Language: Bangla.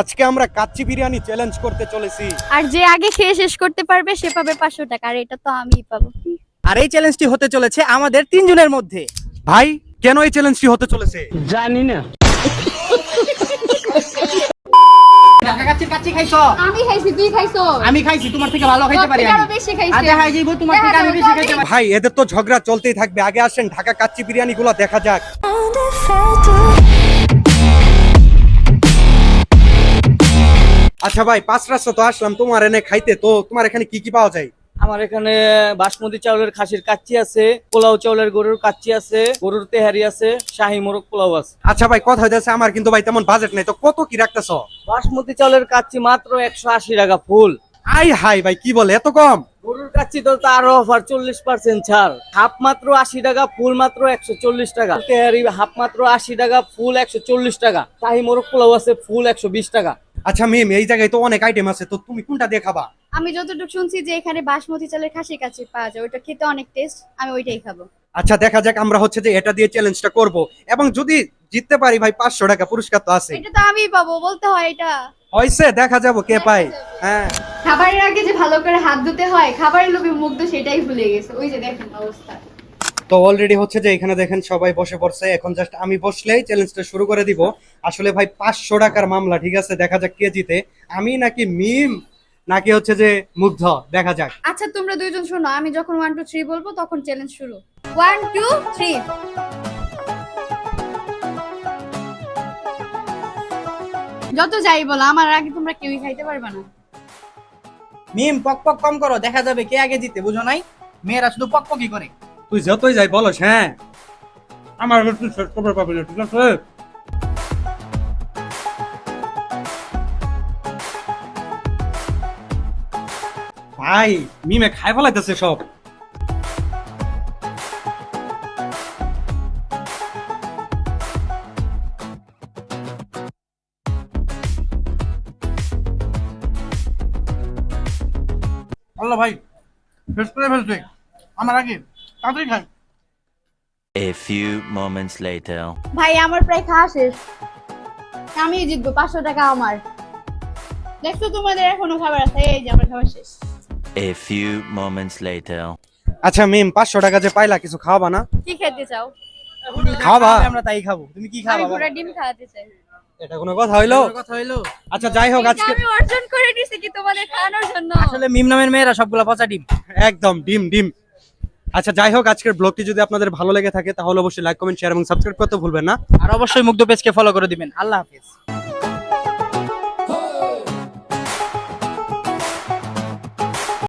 আজকে আমরা কাচ্চি বিরিয়ানি চ্যালেঞ্জ করতে চলেছি। আর যে আগে খেয়ে শেষ করতে পারবে সে পাবে পাঁচশো টাকা আর এটা তো আমিই পাবো। আর এই চ্যালেঞ্জটি হতে চলেছে আমাদের তিনজনের মধ্যে। ভাই কেন এই চ্যালেঞ্জটি হতে চলেছে? ঢাকা কাচ্চি কাচ্চি খাইছো? আমি খাইছি তুই খাইছো? আমি খাইছি তোমার থেকে ভালো খাইতে পারি আমি। বেশি খাইছি। হাই যাইবো তোমার থেকে আমি বেশি খাইতে পারি। ভাই এদের তো ঝগড়া চলতেই থাকবে। আগে আসেন ঢাকা কাচ্চি বিরিয়ানি গুলো দেখা যাক। আচ্ছা ভাই পাঁচ রাস্তা তো আসলাম তোমার এনে খাইতে তো তোমার এখানে কি কি পাওয়া যায়? আমার এখানে বাসমতি চাউলের খাসির কাচ্চি আছে পোলাও চাউলের গরুর কাচ্চি আছে গরুর তেহারি আছে শাহি মোরগ পোলাও আছে। আচ্ছা ভাই কথা হইতেছে আমার কিন্তু ভাই তেমন বাজেট নাই তো কত কি রাখতেছ? বাসমতি চাউলের কাচ্চি মাত্র একশো আশি টাকা ফুল। আই হাই ভাই কি বলে এত কম? গরুর কাচ্চি তো তার অফার চল্লিশ পার্সেন্ট ছাড়। হাফ মাত্র আশি টাকা ফুল মাত্র একশো চল্লিশ টাকা। তেহারি হাফ মাত্র আশি টাকা ফুল একশো চল্লিশ টাকা। শাহি মোরগ পোলাও আছে ফুল একশো বিশ টাকা। আচ্ছা মিম এই জায়গায় তো অনেক আইটেম আছে তো তুমি কোনটা দিয়ে খাবা আমি যতটুকু শুনছি যে এখানে বাসমতি চালের খাসি কাচ্চি পাওয়া যায় ওইটা খেতে অনেক টেস্ট আমি ওইটাই খাব। আচ্ছা দেখা যাক আমরা হচ্ছে যে এটা দিয়ে চ্যালেঞ্জটা করব। এবং যদি জিততে পারি ভাই পাঁচশো টাকা পুরস্কার তো আছে এটা তো আমিই পাবো বলতে হয় এটা। হয়েছে দেখা যাব কে পায়। হ্যাঁ। খাবারের আগে যে ভালো করে হাত ধুতে হয় খাবারের লোভে মুগ্ধ সেটাই ভুলে গেছে। ওই যে দেখেন অবস্থা। তো অলরেডি হচ্ছে যে এখানে দেখেন সবাই বসে পড়ছে। এখন জাস্ট আমি বসলেই চ্যালেঞ্জটা শুরু করে দিব। আসলে ভাই পাঁচশো টাকার মামলা ঠিক আছে? দেখা যাক কে জিতে। আমি নাকি মিম নাকি হচ্ছে যে মুগ্ধ? দেখা যাক। আচ্ছা তোমরা দুইজন শোনো। আমি যখন ওয়ান টু থ্রি বলব তখন চ্যালেঞ্জ শুরু। ওয়ান টু থ্রি যত যাই বলো আমার আগে তোমরা কেউই খাইতে পারবে না। মিম পক পক কম করো। দেখা যাবে কে আগে জিতে বুঝো নাই? মেয়েরা শুধু পক পকই করে। তুই যতই যাই বলস হ্যাঁ? আমার তুই শেষ খবর পাবি না, ঠিক আছে? ভাই, মিমে খাই ফেলাইতেছে সব। ভাই, শেষ করে ফেলছে। আমার আগে তাড়াতাড়ি খাই A few moments later. ভাই আমার প্রায় খাওয়া শেষ। আমি জিতবো পাঁচশো টাকা আমার। দেখছ তোমাদের এখনও খাবার আছে এই যে আমার খাবার শেষ। A few moments later. আচ্ছা মিম পাঁচশো টাকা যে পাইলা কিছু খাওয়াবা না? কি খেতে চাও? খাওয়াবা? আমরা তাই খাব। তুমি কি আমি ডিম খাওয়াতে চাই। এটা কোনো কথা হইল? কথা হইল? আচ্ছা যাই হোক এটা আজকে আমি অর্জন করে নিছি কি তোমাদের খাওয়ানোর জন্য? আসলে মিম নামের মেয়েরা সবগুলা পচা ডিম। একদম ডিম ডিম। আচ্ছা যাই হোক, আজকের ব্লগটি যদি আপনাদের ভালো লেগে থাকে, তাহলে অবশ্যই লাইক কমেন্ট শেয়ার এবং সাবস্ক্রাইব করতে ভুলবেন না। আর অবশ্যই মুগ্ধ পেজকে ফলো করে দিবেন। আল্লাহ হাফেজ।